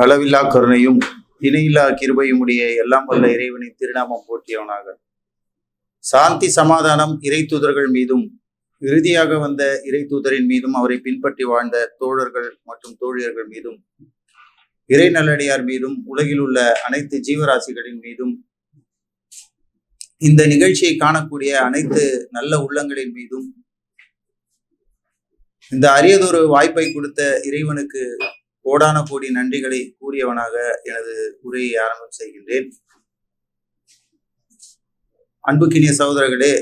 அளவில்லா கருணையும் இணையில்லா கிருபையும் உடைய எல்லாம் வல்ல இறைவனை திருநாமம் போற்றியவனாக. சாந்தி சமாதானம் இறை தூதர்கள் மீதும் இறுதியாக வந்த இறை தூதரின் மீதும் அவரை பின்பற்றி வாழ்ந்த தோழர்கள் மற்றும் தோழியர்கள் மீதும் இறை நல்லடியார் மீதும் உலகில் உள்ள அனைத்து ஜீவராசிகளின் மீதும் இந்த நிகழ்ச்சியை காணக்கூடிய அனைத்து நல்ல உள்ளங்களின் மீதும் இந்த அரியதொரு வாய்ப்பை கொடுத்த இறைவனுக்கு கோடான கோடி நன்றிகளை கூறியவனாக எனது உரையை ஆரம்பம் செய்கின்றேன். அன்புக்கினிய சகோதரர்களே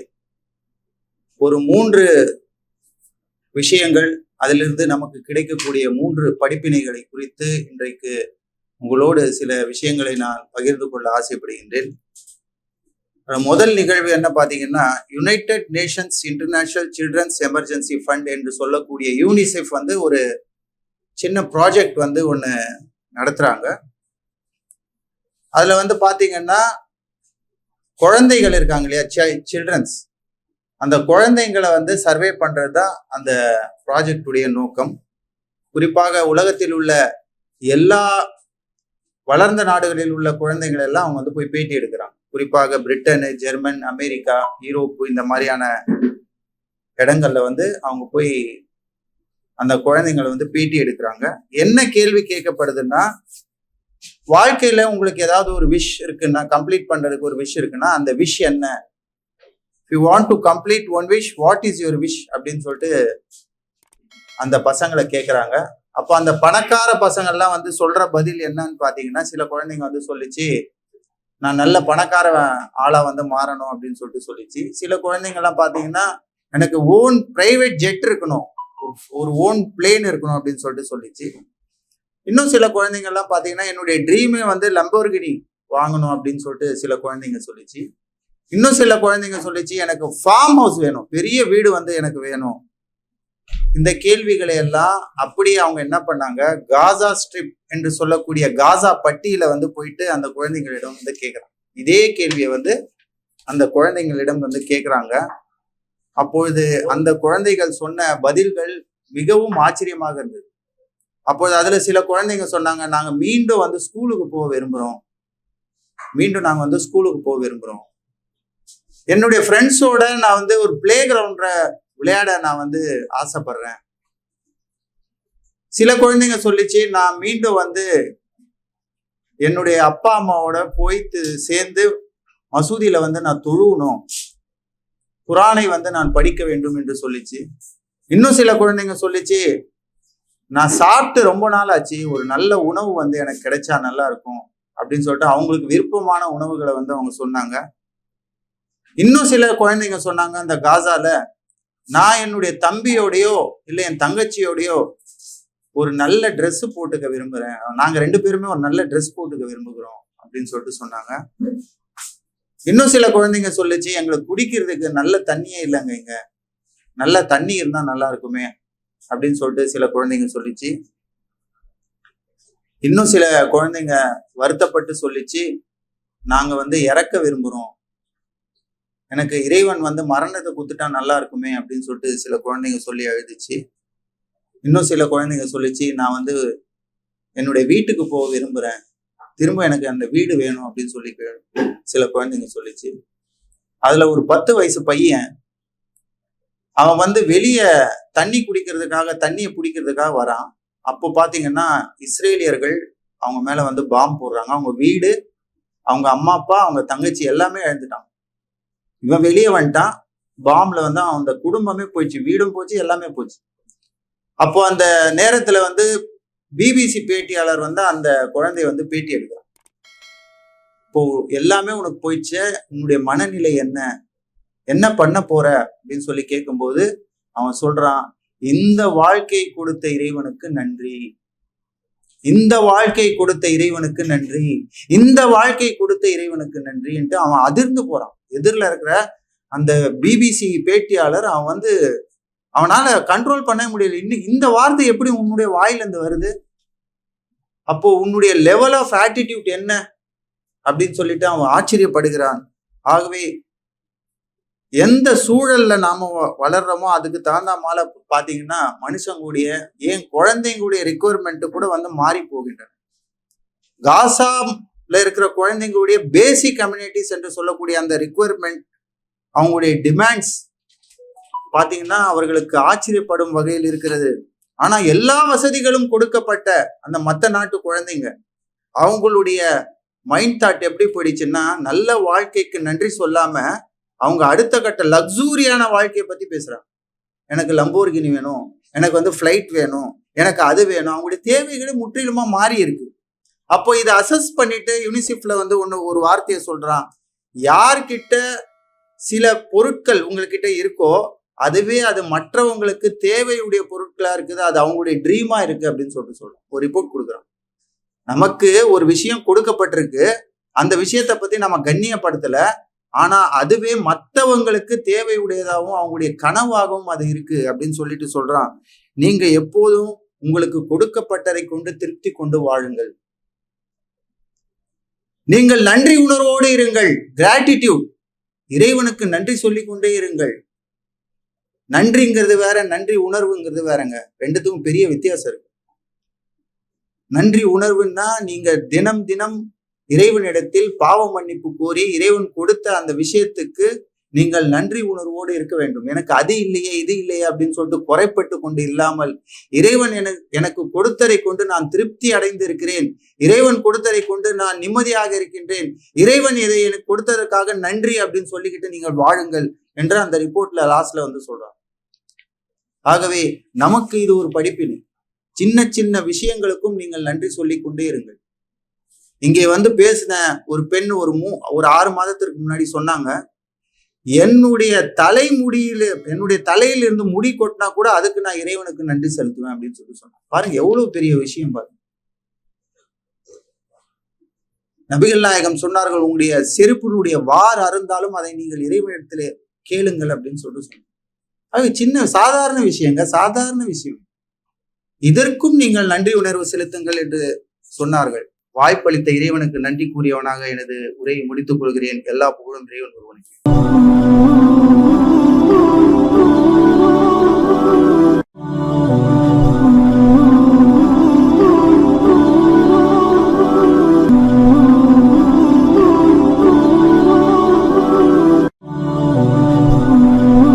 ஒரு மூன்று விஷயங்கள் அதிலிருந்து நமக்கு கிடைக்கக்கூடிய மூன்று படிப்பினைகளை குறித்து இன்றைக்கு உங்களோடு சில விஷயங்களை நான் பகிர்ந்து கொள்ள ஆசைப்படுகின்றேன். முதல் நிகழ்வு என்ன பார்த்தீங்கன்னா United Nations International Children's Emergency Fund என்று சொல்லக்கூடிய யூனிசெஃப் வந்து ஒரு சின்ன ப்ராஜெக்ட் வந்து ஒன்று நடத்துகிறாங்க அதில் வந்து பார்த்தீங்கன்னா குழந்தைகள் இருக்காங்க இல்லையா? சில்ட்ரன்ஸ் அந்த குழந்தைங்களை வந்து சர்வே பண்ணுறது தான் அந்த ப்ராஜெக்டுடைய நோக்கம். குறிப்பாக உலகத்தில் உள்ள எல்லா வளர்ந்த நாடுகளில் உள்ள குழந்தைகள் எல்லாம் அவங்க வந்து போய் பேட்டி எடுக்கிறாங்க. குறிப்பாக பிரிட்டனு ஜெர்மன் அமெரிக்கா யூரோப்பு இந்த மாதிரியான இடங்கள்ல வந்து அவங்க போய் அந்த குழந்தைங்களை வந்து பேட்டி எடுக்கிறாங்க. என்ன கேள்வி கேட்கப்படுதுன்னா வாழ்க்கையில உங்களுக்கு ஏதாவது ஒரு விஷ் இருக்குன்னா கம்ப்ளீட் பண்றதுக்கு ஒரு விஷ் இருக்குன்னா அந்த விஷ் என்ன? You want to complete one wish what is your wish அப்படின்னு சொல்லிட்டு அந்த பசங்களை கேட்குறாங்க அப்போ அந்த பணக்கார பசங்கள்லாம் வந்து சொல்ற பதில் என்னன்னு பார்த்தீங்கன்னா சில குழந்தைங்க வந்து சொல்லிச்சு நான் நல்ல பணக்கார ஆளா வந்து மாறணும் அப்படின்னு சொல்லிட்டு சொல்லிச்சு. சில குழந்தைங்கள்லாம் பார்த்தீங்கன்னா எனக்கு ஓன் பிரைவேட் ஜெட் இருக்கணும். ஒரு ஓன் பிளேன் இருக்கணும் அப்படின்னு சொல்லிட்டு சொல்லிச்சு. இன்னும் சில குழந்தைங்கள்லாம் பார்த்தீங்கன்னா என்னுடைய ட்ரீமே வந்து லம்போர்கினி வாங்கணும் அப்படின்னு சொல்லிட்டு சில குழந்தைங்க சொல்லிச்சு. இன்னும் சில குழந்தைங்க சொல்லிச்சு எனக்கு ஃபார்ம் ஹவுஸ் வேணும் பெரிய வீடு வந்து எனக்கு வேணும். இந்த கேள்விகளை எல்லாம் அப்படியே அவங்க என்ன பண்ணாங்க? காசா ஸ்ட்ரிப் என்று சொல்லக்கூடிய காசா பட்டியில வந்து போயிட்டு அந்த குழந்தைங்களிடம் வந்து கேட்குறாங்க இதே கேள்வியை வந்து அந்த குழந்தைங்களிடம் வந்து கேட்குறாங்க அப்பொழுது அந்த குழந்தைகள் சொன்ன பதில்கள் மிகவும் ஆச்சரியமாக இருந்தது. அப்போது அதுல சில குழந்தைங்க சொன்னாங்க நாங்க மீண்டும் வந்து ஸ்கூலுக்கு போக விரும்புறோம். மீண்டும் நாங்க வந்து ஸ்கூலுக்கு போக விரும்புறோம். என்னுடைய ஃப்ரெண்ட்ஸோட நான் வந்து ஒரு பிளே கிரவுண்ட்ல விளையாட நான் வந்து ஆசைப்படுறேன். சில குழந்தைங்க சொல்லிச்சு நான் மீண்டும் வந்து என்னுடைய அப்பா அம்மாவோட போய்த்து சேர்ந்து மசூதியில வந்து நான் தொழுகணும். குரானை வந்து நான் படிக்க வேண்டும் என்று சொல்லிச்சு. இன்னும் சில குழந்தைங்க சொல்லிச்சு நான் சாப்பிட்டு ரொம்ப நாள் ஆச்சு ஒரு நல்ல உணவு வந்து எனக்கு கிடைச்சா நல்லா இருக்கும் அப்படின்னு சொல்லிட்டு அவங்களுக்கு விருப்பமான உணவுகளை வந்து அவங்க சொன்னாங்க. இன்னும் சில குழந்தைங்க சொன்னாங்க அந்த காசால நான் என்னுடைய தம்பியோடையோ இல்லை என் தங்கச்சியோடையோ ஒரு நல்ல ட்ரெஸ் போட்டுக்க விரும்புறேன். நாங்க ரெண்டு பேருமே ஒரு நல்ல ட்ரெஸ் போட்டுக்க விரும்புகிறோம் அப்படின்னு சொல்லிட்டு சொன்னாங்க. இன்னும் சில குழந்தைங்க சொல்லிச்சு எங்களுக்கு குடிக்கிறதுக்கு நல்ல தண்ணியே இல்லைங்க இங்க. நல்ல தண்ணி இருந்தா நல்லா இருக்குமே அப்படின்னு சொல்லிட்டு சில குழந்தைங்க சொல்லிச்சு. இன்னும் சில குழந்தைங்க வருத்தப்பட்டு சொல்லிச்சு நாங்க வந்து இறக்க விரும்புறோம். எனக்கு இறைவன் வந்து மரணத்தை குத்துட்டா நல்லா இருக்குமே அப்படின்னு சொல்லிட்டு சில குழந்தைங்க சொல்லி எழுதிச்சு. இன்னும் சில குழந்தைங்க சொல்லிச்சு நான் வந்து என்னுடைய வீட்டுக்கு போக விரும்புறேன். திரும்ப எனக்கு அந்த வீடு வேணும் அப்படின்னு சொல்லி சில குழந்தைங்க சொல்லிச்சு. அதுல ஒரு பத்து வயசு பையன் அவன் வந்து வெளியே தண்ணி குடிக்கிறதுக்காக தண்ணியை பிடிக்கிறதுக்காக வரான். அப்போ பார்த்தீங்கன்னா இஸ்ரேலியர்கள் அவங்க மேலே வந்து பாம்பு போடுறாங்க. அவங்க வீடு அவங்க அம்மா அப்பா அவங்க தங்கச்சி எல்லாமே இழந்துட்டாங்க இவன் வெளியே வந்துட்டான். பாம்பில் வந்து அந்த குடும்பமே போயிடுச்சு. வீடும் போச்சு எல்லாமே போச்சு. அப்போ அந்த நேரத்தில் வந்து பிபிசி பேட்டியாளர் வந்து அந்த குழந்தைய வந்து பேட்டி எடுக்கிறான். இப்போ எல்லாமே உனக்கு போயிடுச்சு உன்னுடைய மனநிலை என்ன? என்ன பண்ண போற? அப்படின்னு சொல்லி கேட்கும்போது அவன் சொல்றான் இந்த வாழ்க்கை கொடுத்த இறைவனுக்கு நன்றி. இந்த வாழ்க்கை கொடுத்த இறைவனுக்கு நன்றி. இந்த வாழ்க்கை கொடுத்த இறைவனுக்கு நன்றி. என்று அவன் அதிர்ந்து போறான். எதிரில் இருக்கிற அந்த பிபிசி பேட்டியாளர் அவன் வந்து அவனால கண்ட்ரோல் பண்ண முடியல. இன்னும் இந்த வார்த்தை எப்படி உன்னுடைய வாயிலிருந்து வருது? அப்போ உன்னுடைய லெவல் ஆஃப் ஆட்டிடியூட் என்ன? அப்படின்னு சொல்லிட்டு அவன் ஆச்சரியப்படுகிறான். ஆகவே எந்த சூழல்ல நாம வளர்றோமோ அதுக்கு தகுந்த மாலை பாத்தீங்கன்னா மனுஷங்களுடைய ஏன் குழந்தைங்களுடைய ரிக்குவயர்மெண்ட் கூட வந்து மாறி போகின்றன. காசால இருக்கிற குழந்தைங்களுடைய பேசிக் கம்யூனிட்டிஸ் என்று சொல்லக்கூடிய அந்த ரிக்குவயர்மெண்ட் அவங்களுடைய டிமாண்ட்ஸ் பார்த்தீங்கன்னா அவர்களுக்கு ஆச்சரியப்படும் வகையில் இருக்கிறது. ஆனா எல்லா வசதிகளும் கொடுக்கப்பட்ட அந்த மத்த நாட்டு குழந்தைங்க அவங்களுடைய மைண்ட் தாட் எப்படி போயிடுச்சுன்னா நல்ல வாழ்க்கைக்கு நன்றி சொல்லாம அவங்க அடுத்த கட்ட லக்ஸூரியான வாழ்க்கையை பத்தி பேசுறாங்க. எனக்கு லம்போர்கினி வேணும் எனக்கு வந்து ஃப்ளைட் வேணும் எனக்கு அது வேணும் அவங்களுடைய தேவைகளே முற்றிலுமா மாறி இருக்கு. அப்போ இதை அசஸ் பண்ணிட்டு யூனிசெஃப்ல வந்து ஒன்று ஒரு வார்த்தையை சொல்றான். யார்கிட்ட சில பொருட்கள் உங்ககிட்ட இருக்கோ அதுவே அது மற்றவங்களுக்கு தேவையுடைய பொருட்களா இருக்குது அது அவங்களுடைய ட்ரீமா இருக்கு அப்படின்னு சொல்லிட்டு சொல்றோம் ஒரு ரிப்போர்ட் கொடுக்குறான். நமக்கு ஒரு விஷயம் கொடுக்கப்பட்டிருக்கு. அந்த விஷயத்தை பத்தி நம்ம கண்ணியப்படுத்தல. ஆனா அதுவே மற்றவங்களுக்கு தேவையுடையதாகவும் அவங்களுடைய கனவாகவும் அது இருக்கு அப்படின்னு சொல்லிட்டு சொல்றான். நீங்க எப்போதும் உங்களுக்கு கொடுக்கப்பட்டதை கொண்டு திருப்தி கொண்டு வாழுங்கள். நீங்கள் நன்றி உணர்வோடு இருங்கள். கிராட்டிடியூட் இறைவனுக்கு நன்றி சொல்லிக் கொண்டே இருங்கள். நன்றிங்கிறது வேற நன்றி உணர்வுங்கிறது வேறங்க. ரெண்டுத்துக்கும் பெரிய வித்தியாசம் இருக்கு. நன்றி உணர்வுன்னா நீங்க தினம் தினம் இறைவனிடத்தில் பாவ மன்னிப்பு கோரி இறைவன் கொடுத்த அந்த விஷயத்துக்கு நீங்கள் நன்றி உணர்வோடு இருக்க வேண்டும். எனக்கு அது இல்லையே இது இல்லையே அப்படின்னு சொல்லிட்டு குறைப்பட்டு கொண்டு இல்லாமல் இறைவன் எனக்கு எனக்கு கொடுத்ததை கொண்டு நான் திருப்தி அடைந்திருக்கிறேன். இறைவன் கொடுத்ததை கொண்டு நான் நிம்மதியாக இருக்கின்றேன். இறைவன் இதை எனக்கு கொடுத்ததற்காக நன்றி அப்படின்னு சொல்லிக்கிட்டு நீங்கள் வாழுங்கள் என்று அந்த ரிப்போர்ட்ல லாஸ்ட்ல வந்து சொல்றான். ஆகவே நமக்கு இது ஒரு படிப்பினை. சின்ன சின்ன விஷயங்களுக்கும் நீங்கள் நன்றி சொல்லி கொண்டே இருங்கள். இங்கே வந்து பேசின ஒரு பெண் ஒரு மூ ஒரு ஆறு மாதத்திற்கு முன்னாடி சொன்னாங்க என்னுடைய தலைமுடியில என்னுடைய தலையில இருந்து முடி கொட்டினா கூட அதுக்கு நான் இறைவனுக்கு நன்றி செலுத்துவேன் அப்படின்னு சொல்லி சொன்னாங்க. பாருங்க எவ்வளவு பெரிய விஷயம் பாருங்க. நபிகள் நாயகம் சொன்னார்கள் உங்களுடைய செருப்பினுடைய வார் அருந்தாலும் அதை நீங்கள் இறைவனிடத்திலே கேளுங்கள் அப்படின்னு சொல்லிட்டு சொன்னாங்க. அது சின்ன சாதாரண விஷயங்க சாதாரண விஷயம். இதற்கும் நீங்கள் நன்றி உணர்வு செலுத்துங்கள் என்று சொன்னார்கள். வாய்ப்பளித்த இறைவனுக்கு நன்றி கூறியவனாக எனது உரையை முடித்துக் கொள்கிறேன். எல்லா புகழும் இறைவன் ஒருவனுக்கு.